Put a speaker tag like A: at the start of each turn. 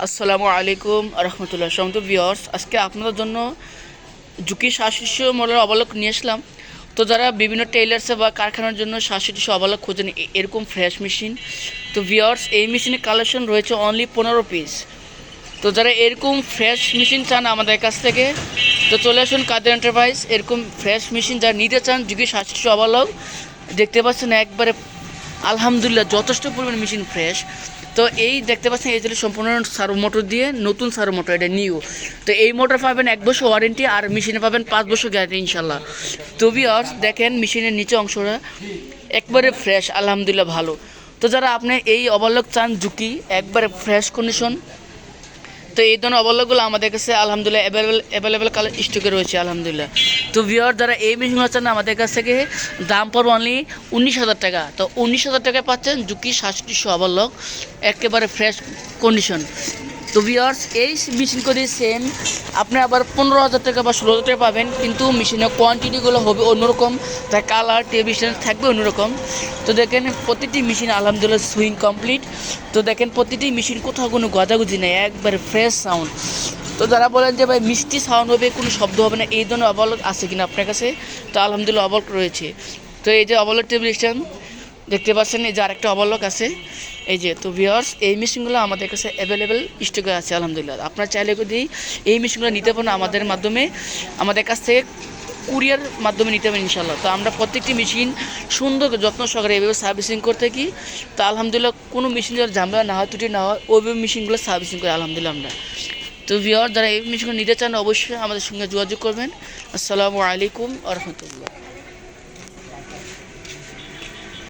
A: আসসালামু আলাইকুম রহমতুল্লাহ। সমত বিয়র্স আজকে আপনাদের জন্য ঝুঁকি শ্বাসিস মডেল অবলক নিয়ে আসলাম। তো যারা বিভিন্ন টেইলার্সে বা কারখানার জন্য শ্বাসিস অবলক খোঁজেন এরকম ফ্রেশ মেশিন তো বিয়র্স এই মেশিনের কালেকশন রয়েছে অনলি পনেরো পিস তো যারা এরকম ফ্রেশ মেশিন চান আমাদের কাছ থেকে, তো চলে আসুন কাদের এন্টারপ্রাইজ এরকম ফ্রেশ মেশিন যারা নিতে চান, ঝুঁকি শ্বাসিস অবলক, দেখতে পাচ্ছেন একবারে, আলহামদুলিল্লাহ, যথেষ্ট পরিমাণ মেশিন ফ্রেশ তো এই দেখতে পাচ্ছেন, এই সম্পূর্ণ সারো মোটর দিয়ে নতুন সারো মোটর, এটা নিউ তো এই মোটর পাবেন এক বছর ওয়ারেন্টি আর মেশিনে পাবেন পাঁচ বছর গ্যারেন্টি ইনশাল্লাহ তো বিয়ার্স দেখেন মেশিনের নিচে অংশটা একবারে ফ্রেশ আলহামদুলিল্লাহ ভালো। তো যারা আপনি এই অবলক চান ঝুঁকি একবারে ফ্রেশ কন্ডিশন তো এই ধরনের অবলগুলো আমাদের কাছে আলহামদুলিল্লাহ অ্যাভেলেবেল অ্যাভেলেবেল কালার স্টকে রয়েছে, আলহামদুলিল্লাহ। তো ভিওর দ্বারা এই মেশিন হচ্ছে না, আমাদের কাছ থেকে দাম পড়বে অনলি উনিশ হাজার টাকা। তো উনিশ হাজার টাকায় পাচ্ছেন ঝুঁকি সাতষট্টিশো অবলক একেবারে ফ্রেশ কন্ডিশন তো ভিওর্স এই মেশিন করে সেম আপনি আবার পনেরো হাজার টাকা বা ষোলো হাজার টাকা পাবেন, কিন্তু মেশিনের কোয়ান্টিটিগুলো হবে অন্যরকম, তার কালার টেলিভিশন থাকবে অন্যরকম। তো দেখেন প্রতিটি মেশিন আলহামদুলিল্লাহ সুইং কমপ্লিট তো দেখেন প্রতিটি মেশিন কোথাও কোনো গজাগুজি নেই, একবারে ফ্রেশ সাউন্ড তো যারা বলেন যে ভাই মিষ্টি সাউন্ড হবে, কোনো শব্দ হবে না, এই ধরনের অবলক আছে কিনা আপনার কাছে? তো আলহামদুলিল্লাহ অবলক রয়েছে। তো এই যে অবলক টেলিভিশন দেখতে পাচ্ছেন এই যে আরেকটা অবলক আছে। এই যে, তো ভিওর্স এই মেশিনগুলো আমাদের কাছে অ্যাভেলেবেল স্টকে আছে, আলহামদুলিল্লাহ। আপনার চাইলে যদি এই মেশিনগুলো নিতে পারেন আমাদের মাধ্যমে, আমাদের কাছ থেকে কুরিয়ার মাধ্যমে নিতে পারেন ইনশাল্লাহ তো আমরা প্রত্যেকটি মেশিন সুন্দর যত্ন সহকারে এইভাবে সার্ভিসিং করতে কি তো আলহামদুলিল্লাহ, কোনো মেশিন যারা ঝামেলা না হয়, ত্রুটি না হয়, ওইভাবে মেশিনগুলো সার্ভিসিং করে, আলহামদুলিল্লাহ আমরা। তো ভিওর যারা এই মেশিনগুলো নিতে চান, অবশ্যই আমাদের সঙ্গে যোগাযোগ করবেন। আসসালামু আলাইকুম আ রহমতুল্লাহ।